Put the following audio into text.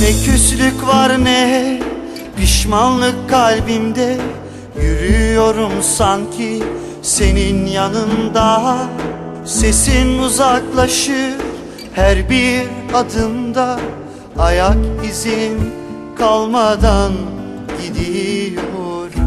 Ne küslük var ne pişmanlık kalbimde. Yürüyorum sanki senin yanında. Sesin uzaklaşır her bir adımda. Ayak izim kalmadan gidiyorum